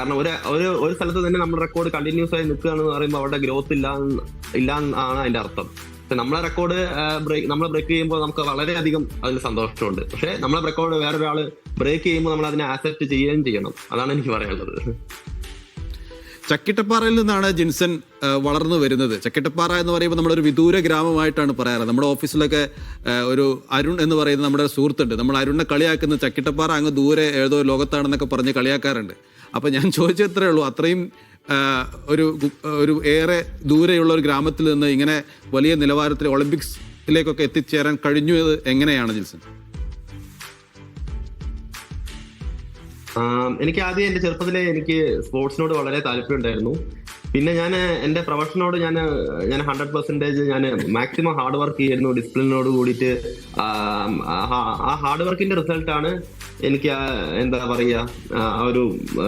കാരണം ഒരു ഒരു ഒരു സ്ഥലത്ത് തന്നെ നമ്മുടെ റെക്കോർഡ് കണ്ടിന്യൂസ് ആയി നിൽക്കുകയാണെന്ന് പറയുമ്പോൾ അവിടെ ഗ്രോത്ത് ഇല്ല ഇല്ല എന്നാണ് അതിന്റെ അർത്ഥം. പക്ഷെ നമ്മളെ റെക്കോർഡ് ബ്രേക്ക് നമ്മൾ ബ്രേക്ക് ചെയ്യുമ്പോൾ നമുക്ക് വളരെയധികം അതിൽ സന്തോഷമുണ്ട്. പക്ഷെ നമ്മളെ റെക്കോർഡ് വേറൊരാൾ ബ്രേക്ക് ചെയ്യുമ്പോൾ നമ്മൾ അതിനെ ആക്സെപ്റ്റ് ചെയ്യുകയും ചെയ്യണം. അതാണ് എനിക്ക് പറയാനുള്ളത്. ചക്കിട്ടപ്പാറയിൽ നിന്നാണ് ജിൻസൺ വളർന്നു വരുന്നത്. ചക്കിട്ടപ്പാറ എന്ന് പറയുമ്പോൾ നമ്മളൊരു വിദൂര ഗ്രാമമായിട്ടാണ് പറയാറ്. നമ്മുടെ ഓഫീസിലൊക്കെ ഒരു അരുൺ എന്ന് പറയുന്ന നമ്മുടെ സുഹൃത്തുണ്ട്. നമ്മൾ അരുണിനെ കളിയാക്കുന്ന ചക്കിട്ടപ്പാറ അങ്ങ് ദൂരെ ഏതോ ലോകത്താണെന്നൊക്കെ പറഞ്ഞ് കളിയാക്കാറുണ്ട്. അപ്പോൾ ഞാൻ ചോദിച്ചത്രേ ഉള്ളൂ അത്രയും ഒരു ഒരു ഏറെ ദൂരെയുള്ള ഒരു ഗ്രാമത്തിൽ നിന്ന് ഇങ്ങനെ വലിയ നിലവാരത്തിൽ ഒളിമ്പിക്സിലേക്കൊക്കെ എത്തിച്ചേരാൻ കഴിഞ്ഞു ഇത് എങ്ങനെയാണ് ജിൻസൺ? എനിക്ക് ആദ്യം എന്റെ ചെറുപ്പത്തിലെ എനിക്ക് സ്പോർട്സിനോട് വളരെ താല്പര്യം ഉണ്ടായിരുന്നു പിന്നെ ഞാൻ എന്റെ പ്രൊഫഷനോട് ഞാൻ ഞാൻ ഹൺഡ്രഡ് പെർസെന്റേജ് ഞാൻ മാക്സിമം ഹാർഡ് വർക്ക് ചെയ്യുന്നു ഡിസിപ്ലിനോട് കൂടിയിട്ട് ആ- ഹാർഡ് വർക്കിന്റെ റിസൾട്ടാണ് എനിക്ക് എന്താ പറയുക ആ ഒരു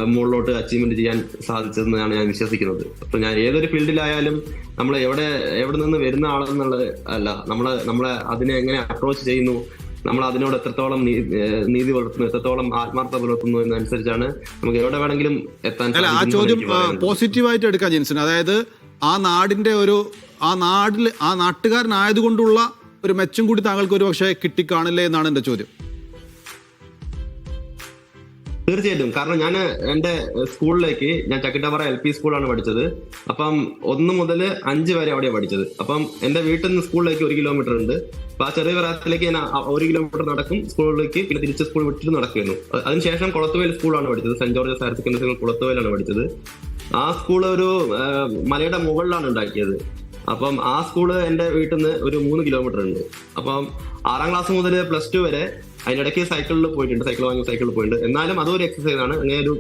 മുകളിലോട്ട് അച്ചീവ്മെന്റ് ചെയ്യാൻ സാധിച്ചതെന്നാണ് ഞാൻ വിശ്വസിക്കുന്നത്. അപ്പൊ ഞാൻ ഏതൊരു ഫീൽഡിലായാലും നമ്മൾ എവിടെ എവിടെ നിന്ന് വരുന്ന ആളെന്നുള്ളത് അല്ല നമ്മൾ നമ്മളെ അതിനെ എങ്ങനെ അപ്രോച്ച് ചെയ്യുന്നു നമ്മൾ അതിനോട് എത്രത്തോളം നീതി പുലർത്തുന്നു എത്രത്തോളം ആത്മാർത്ഥത പുലർത്തുന്നു എന്നനുസരിച്ചാണ് നമുക്ക് എവിടെ വേണമെങ്കിലും എത്താൻ അല്ല ആ ചോദ്യം പോസിറ്റീവായിട്ട് എടുക്കാം ജിൻസൺ. അതായത് ആ നാടിന്റെ ഒരു ആ നാട്ടിൽ ആ നാട്ടുകാരനായതുകൊണ്ടുള്ള ഒരു മെച്ചം കൂടി താങ്കൾക്ക് ഒരു പക്ഷേ കിട്ടിക്കാണില്ലേ എന്നാണ് എന്റെ ചോദ്യം. തീർച്ചയായിട്ടും. കാരണം ഞാൻ എന്റെ സ്കൂളിലേക്ക് ഞാൻ ചക്കിട്ടപ്പാറ എൽ പി സ്കൂളാണ് പഠിച്ചത്. അപ്പം ഒന്ന് മുതൽ അഞ്ച് വരെ അവിടെയാണ് പഠിച്ചത്. അപ്പം എന്റെ വീട്ടിൽ നിന്ന് സ്കൂളിലേക്ക് ഒരു കിലോമീറ്റർ ഉണ്ട്. അപ്പൊ ആ ചെറിയ പ്രായത്തിലേക്ക് ഞാൻ ഒരു കിലോമീറ്റർ നടക്കും. സ്കൂളിലേക്ക് പിന്നെ തിരിച്ച് സ്കൂൾ വിട്ടിട്ട് നടക്കുന്നു അതിനുശേഷം കുളത്തുവേൽ സ്കൂളാണ് പഠിച്ചത്. Saint George higher secondary school കുളത്തുവേലാണ് പഠിച്ചത്. ആ സ്കൂൾ ഒരു മലയുടെ മുകളിലാണ് ഉണ്ടാക്കിയത്. അപ്പം ആ സ്കൂൾ എന്റെ വീട്ടിൽ നിന്ന് ഒരു മൂന്ന് കിലോമീറ്റർ ഉണ്ട്. അപ്പം ആറാം ക്ലാസ് മുതൽ പ്ലസ് ടു വരെ അതിനിടയ്ക്ക് സൈക്കിളിൽ പോയിട്ടുണ്ട് സൈക്കിൾ വാങ്ങി സൈക്കിളിൽ പോയിട്ടുണ്ട്. എന്നാലും അതൊരു എക്സസൈസ് ആണ്. അങ്ങനെ ഒരു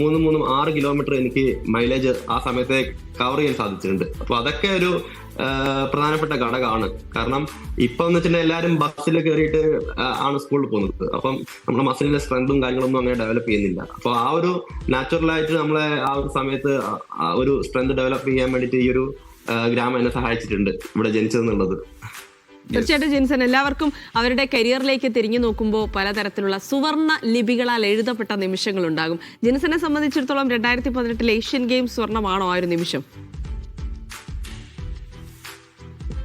മൂന്ന് മൂന്നും ആറ് കിലോമീറ്റർ എനിക്ക് മൈലേജ് ആ സമയത്തെ കവർ ചെയ്യാൻ സാധിച്ചിട്ടുണ്ട്. അപ്പൊ അതൊക്കെ ഒരു പ്രധാനപ്പെട്ട ഘടകമാണ്. കാരണം ഇപ്പൊ എന്ന് വെച്ചിട്ടുണ്ടെങ്കിൽ എല്ലാവരും ബസ്സിൽ കയറിയിട്ട് ആണ് സ്കൂളിൽ പോകുന്നത്. അപ്പം നമ്മുടെ മസിലിന്റെ സ്ട്രെങ്തും കാര്യങ്ങളൊന്നും അങ്ങനെ ഡെവലപ്പ് ചെയ്യുന്നില്ല. അപ്പൊ ആ ഒരു നാച്ചുറൽ ആയിട്ട് നമ്മളെ ആ ഒരു സമയത്ത് ഒരു സ്ട്രെങ്ത് ഡെവലപ്പ് ചെയ്യാൻ വേണ്ടിയിട്ട് ഈ ഒരു ഗ്രാമം എന്നെ സഹായിച്ചിട്ടുണ്ട് ഇവിടെ ജനിച്ചതെന്നുള്ളത്. തീർച്ചയായിട്ടും ജിൻസൺ എല്ലാവർക്കും അവരുടെ കരിയറിലേക്ക് തിരിഞ്ഞു നോക്കുമ്പോൾ പലതരത്തിലുള്ള സുവർണ ലിപികളാൽ എഴുതപ്പെട്ട നിമിഷങ്ങൾ ഉണ്ടാകും ജിൻസനെ സംബന്ധിച്ചിടത്തോളം രണ്ടായിരത്തി പതിനെട്ടിലെ ഏഷ്യൻ ഗെയിംസ് സ്വർണമാണോ ആ ഒരു നിമിഷം?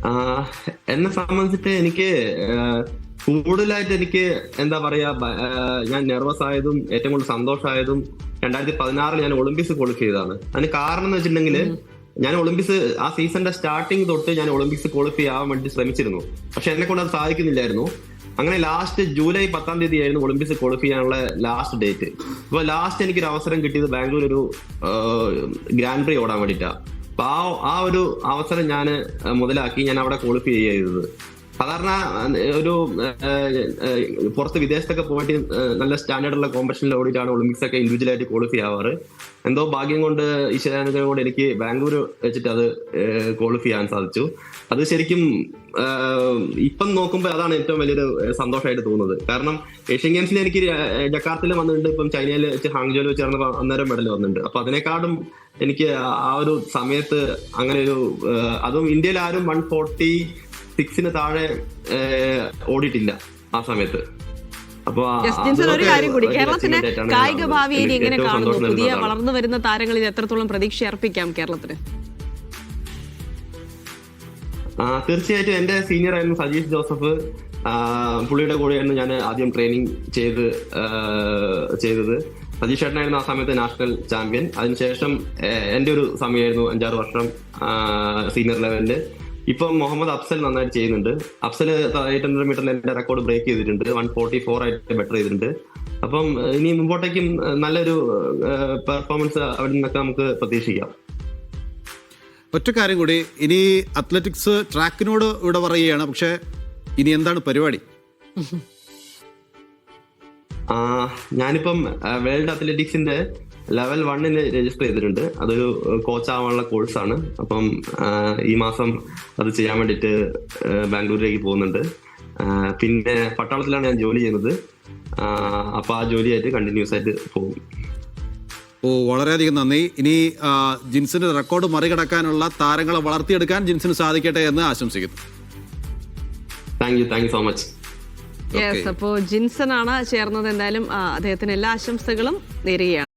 ആ, എന്നെ സംബന്ധിച്ചിട്ട് എനിക്ക് കൂടുതലായിട്ട് എനിക്ക് എന്താ പറയാ ഞാൻ നെർവസ് ആയതും ഏറ്റവും കൂടുതൽ സന്തോഷമായതും രണ്ടായിരത്തി പതിനാറിൽ ഞാൻ ഒളിമ്പിക്സ് ക്വാളിഫൈ ചെയ്തതാണ്. അതിന് കാരണം എന്ന് വെച്ചിട്ടുണ്ടെങ്കിൽ ഞാൻ ഒളിമ്പിക്സ് ആ സീസണിന്റെ സ്റ്റാർട്ടിങ് തൊട്ട് ഞാൻ ഒളിമ്പിക്സ് ക്വാളിഫൈ ആവാൻ വേണ്ടി ശ്രമിച്ചിരുന്നു. പക്ഷെ എന്നെ കൊണ്ട് അത് സാധിക്കുന്നില്ലായിരുന്നു. അങ്ങനെ ലാസ്റ്റ് ജൂലൈ പത്താം തീയതി ആയിരുന്നു ഒളിമ്പിക്സ് ക്വാളിഫൈ ചെയ്യാനുള്ള ലാസ്റ്റ് ഡേറ്റ് അപ്പൊ ലാസ്റ്റ് എനിക്കൊരു അവസരം കിട്ടിയത് ബാംഗ്ലൂർ ഒരു ഗ്രാൻഡ് പ്രീ ഓടാൻ വേണ്ടിട്ടാ അപ്പൊ ആ ആ ഒരു അവസരം ഞാൻ മുതലാക്കി ഞാൻ അവിടെ ക്വാളിഫൈ ചെയ്തത് സാധാരണ ഒരു പുറത്ത് വിദേശത്തൊക്കെ പോയിട്ട് നല്ല നല്ല സ്റ്റാൻഡേർഡുള്ള കോമ്പറ്റീഷനിൽ ഓടിയിട്ടാണ് ഒളിമ്പിക്സ് ഒക്കെ ഇൻഡിവിജ്വൽ ആയിട്ട് ക്വാളിഫൈ ആവാറ്. എന്തോ ഭാഗ്യം കൊണ്ട് ഈശ്വരാനുഗ്രഹം എനിക്ക് ബാംഗ്ലൂർ വെച്ചിട്ട് അത് ക്വാളിഫൈ ചെയ്യാൻ സാധിച്ചു. അത് ശരിക്കും ഇപ്പം നോക്കുമ്പോൾ അതാണ് ഏറ്റവും വലിയൊരു സന്തോഷമായിട്ട് തോന്നുന്നത്. കാരണം ഏഷ്യൻ ഗെയിംസിൽ എനിക്ക് ജക്കാർത്തിൽ വന്നിട്ടുണ്ട് ഇപ്പം ചൈനയിൽ വെച്ച് ഹാങ്ജോയിൽ വെച്ച് നടന്ന അന്നേരം മെഡൽ വന്നിട്ടുണ്ട്. അപ്പൊ അതിനേക്കാളും എനിക്ക് ആ ഒരു സമയത്ത് അങ്ങനെ ഒരു അതും ഇന്ത്യയിൽ ആരും വൺ ഫോർട്ടി സിക്സിന് താഴെ ഓടിയിട്ടില്ല ആ സമയത്ത്. ഒരു കാര്യം കൂടി. കേരളത്തിന് കായിക കാണുന്നത്. ഭാവിയെ ഇനി എനിക്ക് എങ്ങനെ കാണുന്നു. പുതിയ. വളർന്നു വരുന്ന താരങ്ങളിൽ എത്രത്തോളം പ്രതീക്ഷ അർപ്പിക്കാം കേരളത്തിന്? തീർച്ചയായിട്ടും എന്റെ സീനിയർ ആയിരുന്നു സജീഷ് ജോസഫ്. പുള്ളിയുടെ കൂടെയായിരുന്നു ഞാൻ ആദ്യം ട്രെയിനിങ് ചെയ്ത് ചെയ്തത്. സജീഷ് ചേട്ടനായിരുന്നു ആ സമയത്ത് നാഷണൽ ചാമ്പ്യൻ അതിനുശേഷം ഏ, എന്റെ ഒരു സമയമായിരുന്നു അഞ്ചാറ് വർഷം സീനിയർ ലെവലിൽ ഇപ്പം മുഹമ്മദ് അഫ്സൽ നന്നായിട്ട് ചെയ്യുന്നുണ്ട്. അഫ്സൽ എയ്റ്റ് ഹൺഡ്രഡ് മീറ്ററിൽ എന്റെ റെക്കോർഡ് ബ്രേക്ക് ചെയ്തിട്ടുണ്ട്. വൺ ഫോർട്ടി ഫോർ ആയിട്ട് ബെറ്റർ ചെയ്തിട്ടുണ്ട്. അപ്പം ഇനി മുമ്പോട്ടേക്കും നല്ലൊരു പെർഫോമൻസ് അവിടെ നിന്നൊക്കെ നമുക്ക് പ്രതീക്ഷിക്കാം. ഒറ്റ കാര്യം കൂടി ഇനി അത്ലറ്റിക്സ് ട്രാക്കിനോട് ഇവിടെ പറയുകയാണ്. പക്ഷേ ഇനി എന്താണ് പരിപാടി? ഞാനിപ്പം വേൾഡ് അത്ലറ്റിക്സിന്റെ ലെവൽ വണ്ണിന് രജിസ്റ്റർ ചെയ്തിട്ടുണ്ട്. അതൊരു കോച്ച് ആവാനുള്ള കോഴ്സാണ്. അപ്പം ഈ മാസം അത് ചെയ്യാൻ വേണ്ടിയിട്ട് ബാംഗ്ലൂരിലേക്ക് പോകുന്നുണ്ട്. പിന്നെ പട്ടാളത്തിലാണ് ഞാൻ ജോലി ചെയ്യുന്നത്. അപ്പൊ ആ ജോലിയായിട്ട് കണ്ടിന്യൂസ് ആയിട്ട് പോകും. ഓ വളരെയധികം നന്ദി. ഇനി ജിൻസിന്റെ റെക്കോർഡ് മറികടക്കാനുള്ള താരങ്ങളെ വളർത്തിയെടുക്കാൻ ജിൻസിന് സാധിക്കട്ടെ എന്ന് ആശംസിക്കുന്നു. Thank you thank you so much yes അപ്പോൾ ജിൻസൺ ആണ് ചേർന്നത്. എന്തായാലും അദ്ദേഹത്തിന് എല്ലാ ആശംസകളും നേരുകയാണ്.